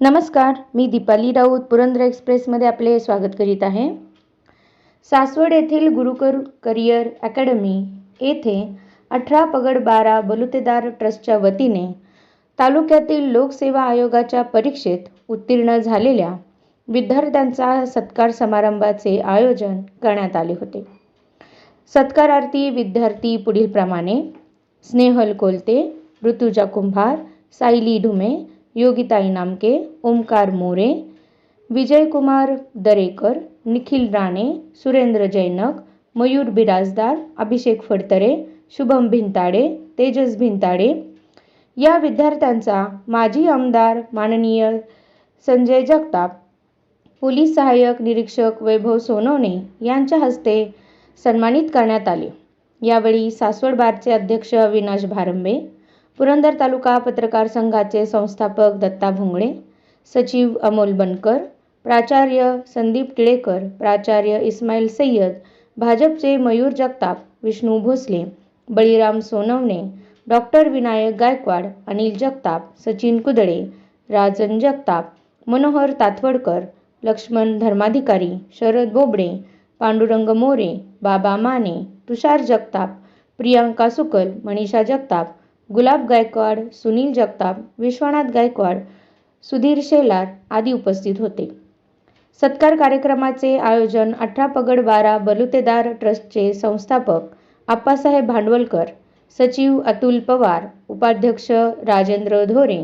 नमस्कार मी दीपाली राऊत पुरंदर एक्सप्रेसमध्ये आपले स्वागत करीत आहे. सासवड येथील गुरुकर करिअर अकॅडमी येथे अठरा पगड बारा बलुतेदार ट्रस्टच्या वतीने तालुक्यातील लोकसेवा आयोगाच्या परीक्षेत उत्तीर्ण झालेल्या विद्यार्थ्यांचा सत्कार समारंभाचे आयोजन करण्यात आले होते. सत्कारार्थी विद्यार्थी पुढीलप्रमाणे स्नेहल कोलते ऋतुजा कुंभार सायली ढुमे योगिताई नामके ओमकार मोरे विजयकुमार दरेकर निखिल राणे सुरेंद्र जैनक मयूर बिराजदार अभिषेक फडतरे शुभम भिंताडे तेजस भिंताडे. या विद्यार्थ्यांचा माजी आमदार माननीय संजय जगताप पोलीस सहाय्यक निरीक्षक वैभव सोनवणे यांच्या हस्ते सन्मानित करण्यात आले. यावेळी सासवड बारचे अध्यक्ष अविनाश भारंबे पुरंदर तालुका पत्रकार संघाचे संस्थापक दत्ता भोंगळे सचिव अमोल बनकर प्राचार्य संदीप टिळेकर प्राचार्य इस्माईल सय्यद भाजपचे मयूर जगताप विष्णू भोसले बळीराम सोनवणे डॉक्टर विनायक गायकवाड अनिल जगताप सचिन कुदळे राजन जगताप मनोहर तातवडकर लक्ष्मण धर्माधिकारी शरद बोबडे पांडुरंग मोरे बाबा माने तुषार जगताप प्रियांका सुकल मनीषा जगताप गुलाब गायकवाड सुनील जगताप विश्वनाथ गायकवाड सुधीर शेलार आदी उपस्थित होते. सत्कार कार्यक्रमाचे आयोजन अठरा पगड बारा बलुतेदार ट्रस्टचे संस्थापक आप्पासाहेब भांडवलकर सचिव अतुल पवार उपाध्यक्ष राजेंद्र धोरे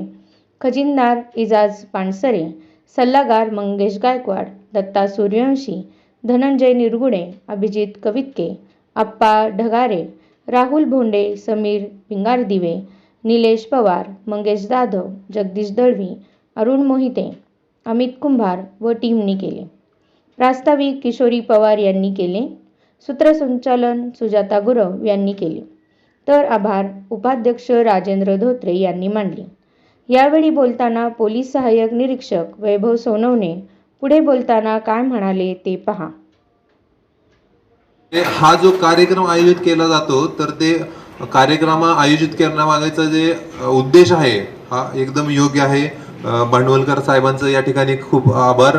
खजिनदार इजाज पानसरे सल्लागार मंगेश गायकवाड दत्ता सूर्यवंशी धनंजय निरगुणे अभिजित कवितके आप्पा ढगारे राहुल भोंडे समीर भिंगारदिवे निलेश पवार मंगेश जाधव जगदीश दळवी अरुण मोहिते अमित कुंभार व टीमनी केले. प्रास्ताविक किशोरी पवार यांनी केले. सूत्रसंचालन सुजाता गुरव यांनी केले. तर आभार उपाध्यक्ष राजेंद्र धोत्रे यांनी मांडले यावेळी बोलताना पोलीस सहाय्यक निरीक्षक वैभव सोनवणे पुढे बोलताना काय म्हणाले ते पहा. हा जो कार्यक्रम आयोजित केला जातो तर ते कार्यक्रम आयोजित करण्यामागेचा जे उद्देश आहे हा एकदम योग्य आहे. भांडवलकर साहेबांचं या ठिकाणी खूप आभार.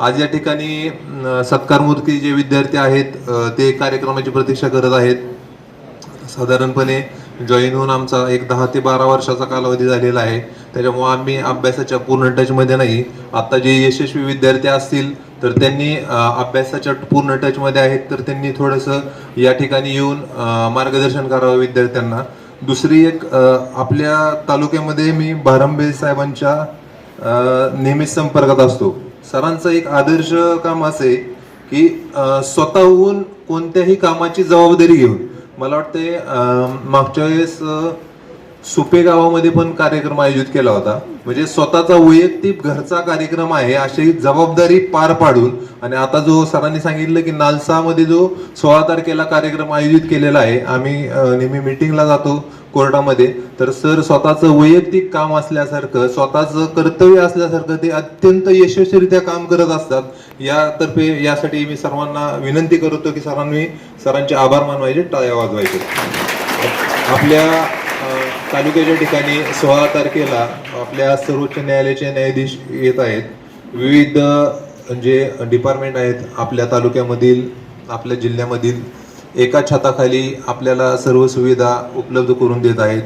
आज या ठिकाणी अ, सत्कारमूर्ती जे विद्यार्थी आहेत ते कार्यक्रमाची प्रतीक्षा करत आहेत. साधारणपणे जॉईन होऊन आमचा एक दहा ते बारा वर्षाचा कालावधी झालेला आहे. त्याच्यामुळे आम्ही अभ्यासाच्या पूर्ण टचमध्ये नाही. आता जे यशस्वी विद्यार्थी असतील तर त्यांनी अभ्यासाच्या पूर्ण टचमध्ये आहेत तर त्यांनी थोडंसं या ठिकाणी येऊन मार्गदर्शन करावं विद्यार्थ्यांना. दुसरी एक आपल्या तालुक्यामध्ये मी भारंबे साहेबांच्या नेहमीच संपर्कात असतो. सरांचं एक आदर्श काम असे की स्वतःहून कोणत्याही कामाची जबाबदारी घेऊन मला वाटते मागच्या वेळेस सुपे गावामध्ये पण कार्यक्रम आयोजित केला होता. म्हणजे स्वतःचा वैयक्तिक घरचा कार्यक्रम आहे अशी जबाबदारी पार पाडून. आणि आता जो सरांनी सांगितलं की नालसामध्ये जो सोळा तारखेला कार्यक्रम आयोजित केलेला आहे आम्ही नेहमी मिटिंगला जातो कोर्टामध्ये. तर सर स्वतःचं वैयक्तिक काम असल्यासारखं स्वतःचं कर्तव्य असल्यासारखं ते अत्यंत यशस्वीरित्या काम करत असतात. यातर्फे यासाठी मी सर्वांना विनंती करतो की सरांनी सरांचे आभार मानवायचे टाळ्या वाजवायचे. आपल्या तालुक्याच्या ठिकाणी सोळा तारखेला आपल्या सर्वोच्च न्यायालयाचे न्यायाधीश येत आहेत. विविध म्हणजे, जे डिपार्टमेंट आहेत आपल्या तालुक्यामधील आपल्या जिल्ह्यामधील. एका छताखाली आपल्याला सर्व सुविधा उपलब्ध करून देत आहेत.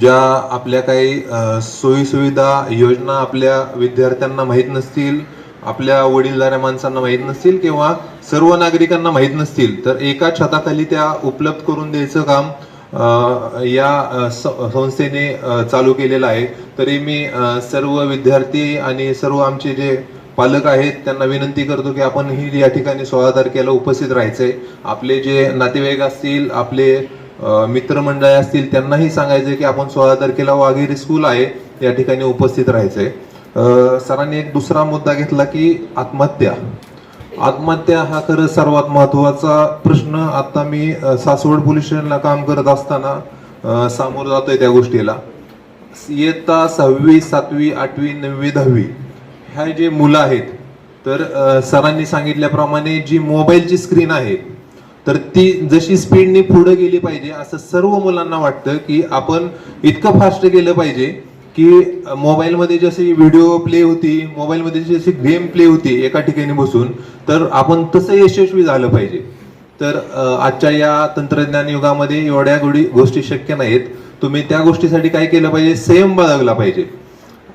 ज्या आपल्या काही सोयीसुविधा योजना आपल्या विद्यार्थ्यांना माहीत नसतील आपल्या वडीलधाऱ्या माणसांना माहीत नसतील किंवा सर्व नागरिकांना माहीत नसतील तर एका छताखाली त्या उपलब्ध करून द्यायचं काम या स- संस्थेने चालू केलेला आहे. तरी मी सर्व विद्यार्थी आणि सर्व आमचे जे पालक आहेत त्यांना विनंती करतो की आपण ही या ठिकाणी सोळा तारखेला उपस्थित राहायचंय. आपले जे नातेवाईक असतील आपले मित्रमंडळी असतील त्यांनाही सांगायचंय की आपण सोळा तारखेला वाघेरी स्कूल आहे या ठिकाणी उपस्थित राहायचंय. सरांनी एक दुसरा मुद्दा घेतला की आत्महत्या. आत्महत्या हा खरं सर्वात महत्त्वाचा प्रश्न. आता मी सासवड पोलीस स्टेशनला काम करत असताना सामोर सामोरं जातोय त्या गोष्टीला. इयत्ता सहावी सातवी आठवी नववी दहावी ह्या जे मुलं आहेत तर सरांनी सांगितल्याप्रमाणे जी मोबाईलची स्क्रीन आहे तर ती जशी स्पीडने पुढे गेली पाहिजे असं सर्व मुलांना वाटतं की आपण इतकं फास्ट गेलं पाहिजे की मोबाईलमध्ये जशी व्हिडिओ प्ले होती मोबाईलमध्ये जशी गेम प्ले होती एका ठिकाणी बसून तर आपण तसं यशस्वी झालं पाहिजे. तर आजच्या या तंत्रज्ञान युगामध्ये एवढ्या गोडी गोष्टी शक्य नाहीत. तुम्ही त्या गोष्टीसाठी काय केलं पाहिजे? संयम बाळगला पाहिजे.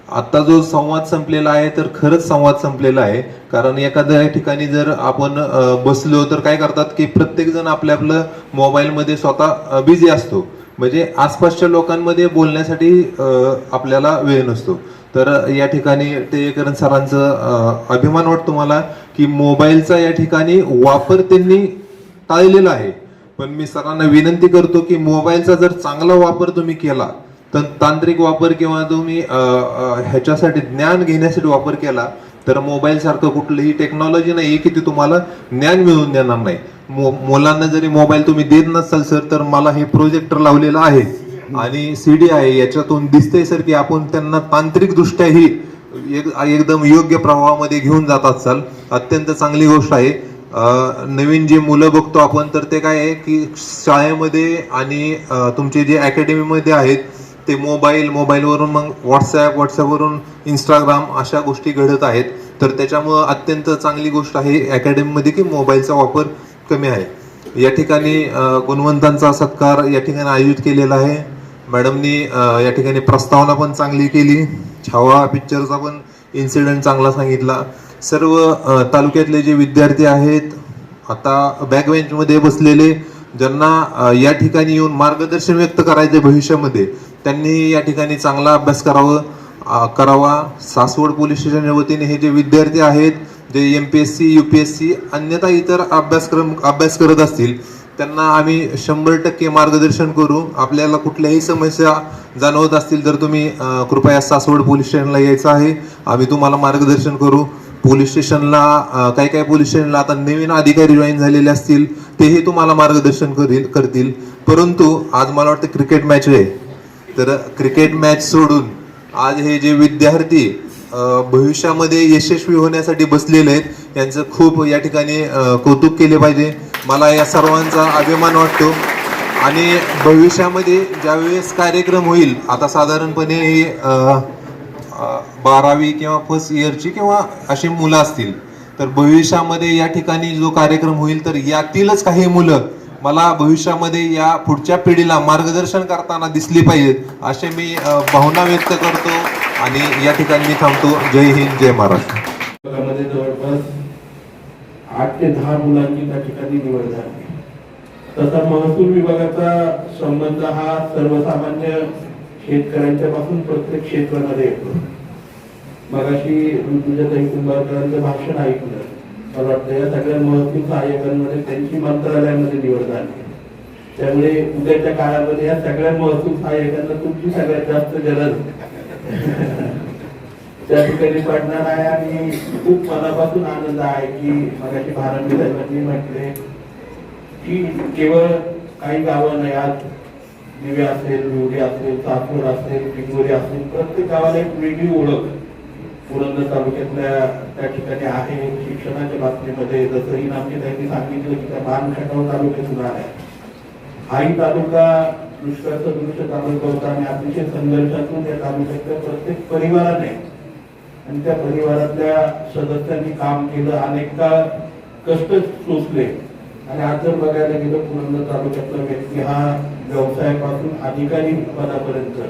आत्ता जो संवाद संपलेला आहे तर खरंच संवाद संपलेला आहे. कारण एखाद्या ठिकाणी जर आपण बसलो तर काय करतात की प्रत्येकजण आपल्या आपलं मोबाईलमध्ये स्वतः बिझी असतो. म्हणजे आसपासच्या लोकांमध्ये बोलण्यासाठी आपल्याला वेळ नसतो. तर या ठिकाणी टेकरण सरांचं अभिमान वाटतो मला की मोबाईलचा या ठिकाणी वापर त्यांनी टाळलेला आहे. पण मी सरांना विनंती करतो की मोबाईलचा जर चांगला वापर तुम्ही केला तर तांत्रिक वापर किंवा तुम्ही ह्याच्यासाठी ज्ञान घेण्यासाठी वापर केला तर मोबाईल सारखं कुठलीही टेक्नॉलॉजी नाही की ती तुम्हाला ज्ञान मिळवून देणार नाही. मो मुलांना जरी मोबाईल तुम्ही देत नसाल सर तर मला हे प्रोजेक्टर लावलेलं आहे. आणि सी डी आहे याच्यातून दिसतंय सर की आपण त्यांना तांत्रिकदृष्ट्याही एक- एकदम योग्य प्रवाहामध्ये घेऊन जात असाल. अत्यंत चांगली गोष्ट आहे. नवीन जे मुलं बघतो आपण तर ते काय आहे की शाळेमध्ये आणि तुमचे जे अकॅडमीमध्ये आहेत ते मोबाईल मोबाईलवरून मग व्हॉट्सॲप व्हॉट्सॲपवरून इंस्टाग्राम अशा गोष्टी घडत आहेत. तर त्याच्यामुळं अत्यंत चांगली गोष्ट आहे अकॅडमीमध्ये की मोबाईलचा वापर कमी आहे. या ठिकाणी गुणवंतांचा सत्कार या ठिकाणी आयोजित केलेला आहे. मॅडमनी या ठिकाणी प्रस्तावना पण चांगली केली. छावा पिक्चरचा पण इन्सिडेंट चांगला सांगितला. सर्व तालुक्यातले जे विद्यार्थी आहेत आता बॅक बेंचमध्ये बसलेले ज्यांना या ठिकाणी येऊन मार्गदर्शन व्यक्त करायचे भविष्यामध्ये त्यांनी या ठिकाणी चांगला अभ्यास करावं. करावा. सासवड पोलीस स्टेशनच्या वतीने हे जे विद्यार्थी आहेत जे M P S C U P S C अन्यथा इतर अभ्यासक्रम अभ्यास करत असतील त्यांना आम्ही शंभर टक्के मार्गदर्शन करू. आपल्याला कुठल्याही समस्या जाणवत असतील तर तुम्ही कृपया सासवड पोलीस स्टेशनला यायचं आहे. आम्ही तुम्हाला मार्गदर्शन करू. पोलीस स्टेशनला काही काही पोलीस स्टेशनला आता नवीन अधिकारी जॉईन झालेले असतील तेही तुम्हाला मार्गदर्शन करील करतील. परंतु आज मला वाटतं क्रिकेट मॅच आहे. तर क्रिकेट मॅच सोडून आज हे जे विद्यार्थी भविष्यामध्ये यशस्वी होण्यासाठी बसलेले आहेत. यांचं खूप या ठिकाणी कौतुक केले पाहिजे. मला या सर्वांचा अभिमान वाटतो. आणि भविष्यामध्ये ज्यावेळेस कार्यक्रम होईल आता साधारणपणे हे बारावी किंवा फर्स्ट इयरची किंवा अशी मुलं असतील तर भविष्यामध्ये या ठिकाणी जो कार्यक्रम होईल तर यातीलच काही मुलं मला भविष्यामध्ये या पुढच्या पिढीला मार्गदर्शन करताना दिसली पाहिजेत असे मी भावना व्यक्त करतो. आणि या ठिकाणी मी थांबतो. जय हिंद जय महाराष्ट्र. मध्ये जवळपास आठ ते दहा मुलांची त्या ठिकाणी निवड झाली. तसा महसूल विभागाचा संबंध हा सर्वसामान्य शेतकऱ्यांच्या पासून प्रत्येक क्षेत्रामध्ये येतो. मगाशी ऋतुजाताई कुंभारकरांचं भाषण ऐकलं. मला वाटतं या सगळ्या महसूल सहाय्यकांमध्ये त्यांची मंत्रालयामध्ये निवड झाली. त्यामुळे उद्याच्या काळामध्ये या सगळ्या महसूल सहाय्यकांना तुमची सगळ्यात जास्त गरज त्या ठिकाणी पडणार आहे आणि खूप मनापासून आनंद आहे की मराठी भारंबी साहेबांनी म्हटले की केवळ काही गावं नाही आज दिवे असेल निवडी असेल सासवड असेल पिंगोरी असेल प्रत्येक गावाला एक वेगळी ओळख पुरंदर तालुक्यातल्या त्या ठिकाणी आहे. शिक्षणाच्या बाबतीमध्ये जसंही नामची त्यांनी सांगितलं की त्या मान तालुक्यात तालुक्यातून आहे. हाही तालुका दुष्काळ दृश्य तालुका होता आणि अतिशय संघर्षातून त्या तालुक्यातल्या प्रत्येक परिवाराने आणि त्या परिवारातल्या सदस्यांनी काम केलं अनेक काळ कष्ट सोसले आणि आज जर बघायला गेलं पुरंदर तालुक्यातला व्यक्ती हा व्यवसायापासून अधिकारी पदापर्यंत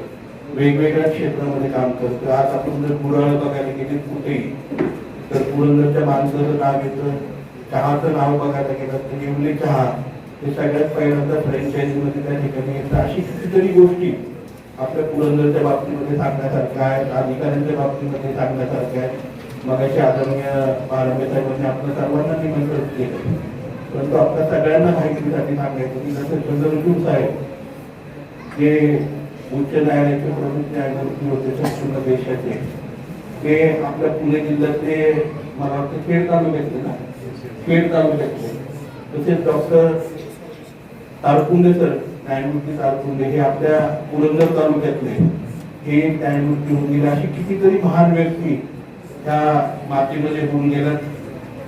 वेगवेगळ्या क्षेत्रामध्ये काम करतो आज आपण जर गुराळ बघायला गेले कुठेही तर पुरंदरच्या माणसाचं नाव येतं. चहाचं नाव बघायला गेलं तर येवले चहा हे सगळ्यात पहिल्यांदा फ्रँचायझीमध्ये त्या ठिकाणी येतं. अशी कितीतरी गोष्टी आपल्या पुरंदरच्या बाबतीमध्ये सांगण्यासारखं आहे अधिकाऱ्यांच्या बाबतीमध्ये सांगण्यासारखं आहे. मगाशी आदरणीय आरोग्य साहेबांनी आपल्या सर्वांना निमंत्रण केलं परंतु आपल्या सगळ्यांना माहितीसाठी सांगायचं की जसं चंद्रचूड साहेब जे उच्च न्यायालयाचे प्रमुख न्यायमूर्ती होते संपूर्ण देशाचे ते आपल्या पुणे जिल्ह्यातले मला वाटतं खेड तालुक्यातले ना खेड तालुक्यातले. तसेच डॉक्टर तारकुंडे सर न्यायमूर्ती तारकुंदे हे आपल्या पुरंदर तालुक्यातले हे न्यायमूर्ती होऊन गेले. अशी कितीतरी महान व्यक्ती त्या मातीमध्ये होऊन गेल्या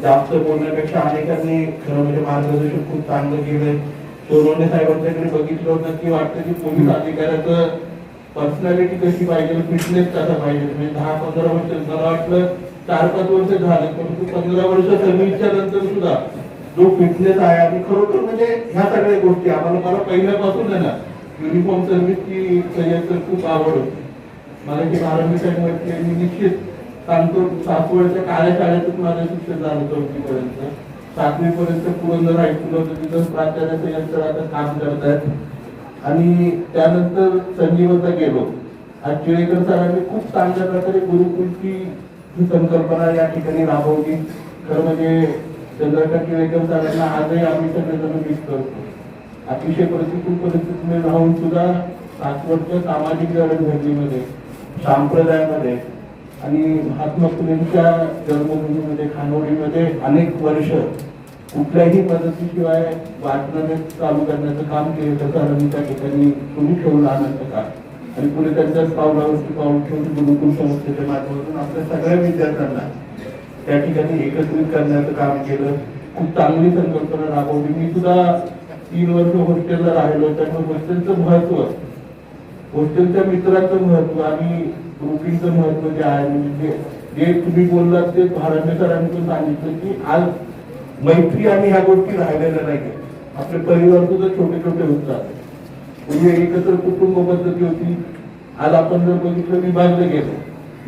जास्त बोलण्यापेक्षा अनेकांनी खरं म्हणजे मार्गदर्शन खूप चांगलं केलंय. सोनवणे साहेबांच्याकडे बघितलं होतं की वाटतं की पोलीस अधिकाऱ्याचं पर्सनॅलिटी कशी पाहिजे फिटनेस कसा पाहिजे? म्हणजे दहा पंधरा वर्ष मला वाटलं चार पाच वर्ष झालं परंतु पंधरा वर्ष सर्व्हिसच्या नंतर सुद्धा जो बिझनेस आहे आणि खरोखर म्हणजे ह्या सगळ्या गोष्टी आम्हाला मला पहिल्यापासून आहे ना युनिफॉर्म सर्व्हिसची तर खूप आवड होती. मला की आरंभी साईड म्हटले मी निश्चित सांगतो सासवडच्या काळ्या शाळेतच माझं शिक्षण झालं चौथी सातवीपर्यंत पुरंदर हायस्कूल होतं तिथं प्राचार्याचं यंत्र आता काम करतायत. आणि त्यानंतर संजीवनला गेलो. आज टिळेकर सरांनी खूप चांगल्या प्रकारे गुरुकुलची ही संकल्पना या ठिकाणी राबवली. खरं म्हणजे चंद्रकांत टिळेकर सरांना आजही आम्ही सगळेजण मिस करतो. अतिशय प्रतिकूल परिस्थितीमध्ये राहून सुद्धा सासवडच्या सामाजिक जडणघडणीमध्ये संप्रदायामध्ये आणि महात्मा फुलेंच्या जन्मभूमीमध्ये खानोडीमध्ये अनेक वर्ष कुठल्याही मदतीशिवाय वाचनालय चालू करण्याचं काम केलं तर सरांनी त्या ठिकाणी तुम्ही ठेवून आनंद का? आणि पुढे त्यांच्याच पावलावरती पाऊल ठेवून गुरुकुल संस्थेच्या माध्यमातून आपल्या सगळ्या विद्यार्थ्यांना त्या ठिकाणी एकत्रित करण्याचं काम केलं. खूप चांगली संकल्पना राबवली. मी सुद्धा तीन वर्ष हॉस्टेलला राहिलो. त्यामुळे हॉस्टेलचं महत्त्व हॉस्टेलच्या मित्राचं महत्त्व आणि ग्रुपिंगचं महत्त्व जे आहे म्हणजे जे तुम्ही बोललात ते भारंबे सरांनी पण सांगितलं की आज मैत्री आणि ह्या गोष्टी राहिलेल्या नाही आपले परिवार सुद्धा छोटे छोटे होतात म्हणजे एकत्र कुटुंब पद्धती होती. आज आपण जर बघितलं विभागलं गेलो.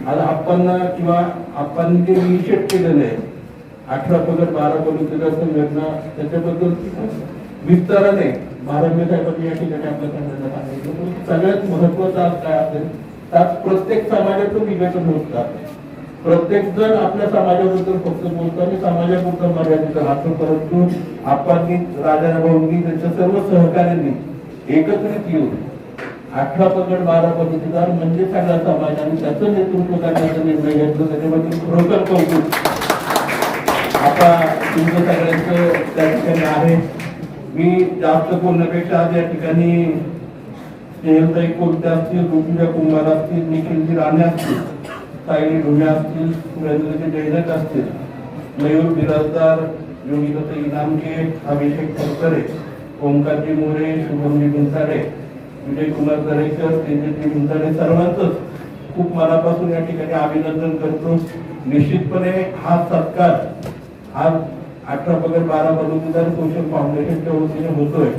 आज आपणना किंवा आपण जे इनिशिएट केलेलं आहे. अठरा पगड बारा बलुतेदार संघटना त्याच्याबद्दल विस्ताराने महाराज साहेबांनी या ठिकाणी आपल्या संघटना सांगितलं सगळ्यात महत्वाचं आज काय असेल त्यात प्रत्येक समाजाचं विवेचन होत जातं प्रत्येक जण आपल्या समाजाबद्दल फक्त बोलतो आणि समाजापुरता मर्यादित राहतो. परंतु आपण राजा भाऊंनी त्यांच्या सर्व सहकार्यांनी एकत्रित येऊन अठरा पगड बारा पद्धतीदार म्हणजे सगळा समाज आणि त्याचं नेतृत्व करण्याचा निर्णय घेतला. त्याच्याबद्दल खरोखर कौतुक. आता तुमचं सगळ्यांचं त्या ठिकाणी आहे. मी जास्त बोलण्यापेक्षा आज या ठिकाणी स्नेहलताई कोणत्या असतील ऋतुजा कुंभार असतील निखिलजी राणे असतील सायली ढोणे असतील सुरेंद्रजी जैनक असतील मयूर बिराजदार योगिताई इनामके अभिषेक करकरे ओंकारजी मोरे शुभमजी गुंताडे विजय कुमार दरेकर ते गुंताडे सर्वांचंच खूप मनापासून या ठिकाणी अभिनंदन करतो. निश्चितपणे हा सत्कार आज अठरा पगार बारा बलुतेदार सोशल फाउंडेशनच्या वतीने होतोय.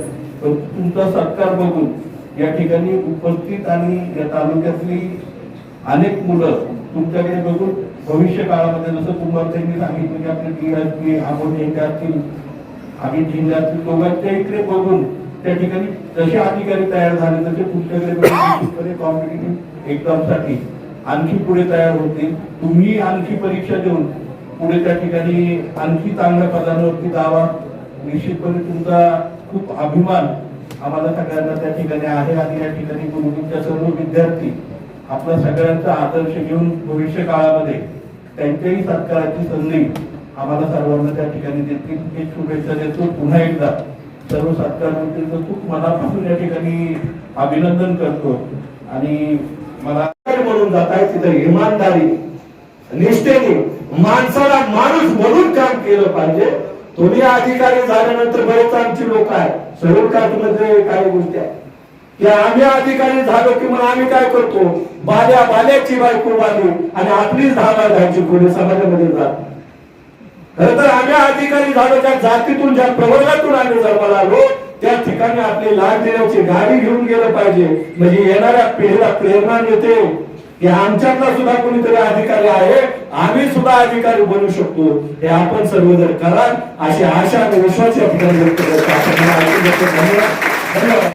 तर तुमचा सत्कार बघून या ठिकाणी उपस्थित आणि या तालुक्यातली अनेक मुलं तुमच्याकडे बघून भविष्य काळामध्ये जसं कुमार त्यांनी सांगितलं की आपले डी असतील आमोद झेंडे असतील आम्ही जिल्ह्यातील दोघांच्या इकडे बघून त्या ठिकाणी जसे अधिकारी तयार झाले तसे तुमच्याकडे कॉम्पिटेटिव्ह एक्झामसाठी आणखी पुढे तयार होतील तुम्ही आणखी परीक्षा देऊन पुढे त्या ठिकाणी आणखी चांगल्या पदांवरती दावा निश्चितपणे तुमचा खूप अभिमान आम्हाला सगळ्यांना त्या ठिकाणी आहे आणि या ठिकाणी गुरुजींच्या सर्व विद्यार्थी आपला सगळ्यांचा आदर्श घेऊन भविष्य काळामध्ये त्यांच्याही सत्काराची संधी आम्हाला सर्वांना त्या ठिकाणी देतील. हे शुभेच्छा देतो. पुन्हा एकदा सर्व सत्कार मंत्रीचं खूप मनापासून या ठिकाणी अभिनंदन करतो. आणि मला म्हणून जात आहे तिथं इमानदारी निष्ठेने माणसाला माणूस म्हणून काम केलं पाहिजे. तुम्ही अधिकारी झाल्यानंतर बरेच आमची लोक आहेत. सर्वमध्ये काही गोष्टी आहेत. की आम्ही अधिकारी झालो की मग आम्ही काय करतो? बाल्या बाल्याची बायको बाली आणि आपलीच धाबा जायची पुढे समाजामध्ये जात. खर तर आम्ही अधिकारी झालो त्या जातीतून ज्या प्रवर्गातून आम्ही जन्माला आलो त्या ठिकाणी आपली लाट देण्याची गाडी घेऊन गेलं पाहिजे. म्हणजे येणाऱ्या पिढीला प्रेरणा मिळते. की आमच्यातला सुद्धा कोणीतरी अधिकारी आहे आम्ही सुद्धा अधिकारी बनू शकतो. हे आपण सर्व जर करा अशी आशा आणि विश्वास या ठिकाणी व्यक्त करतो. धन्यवाद.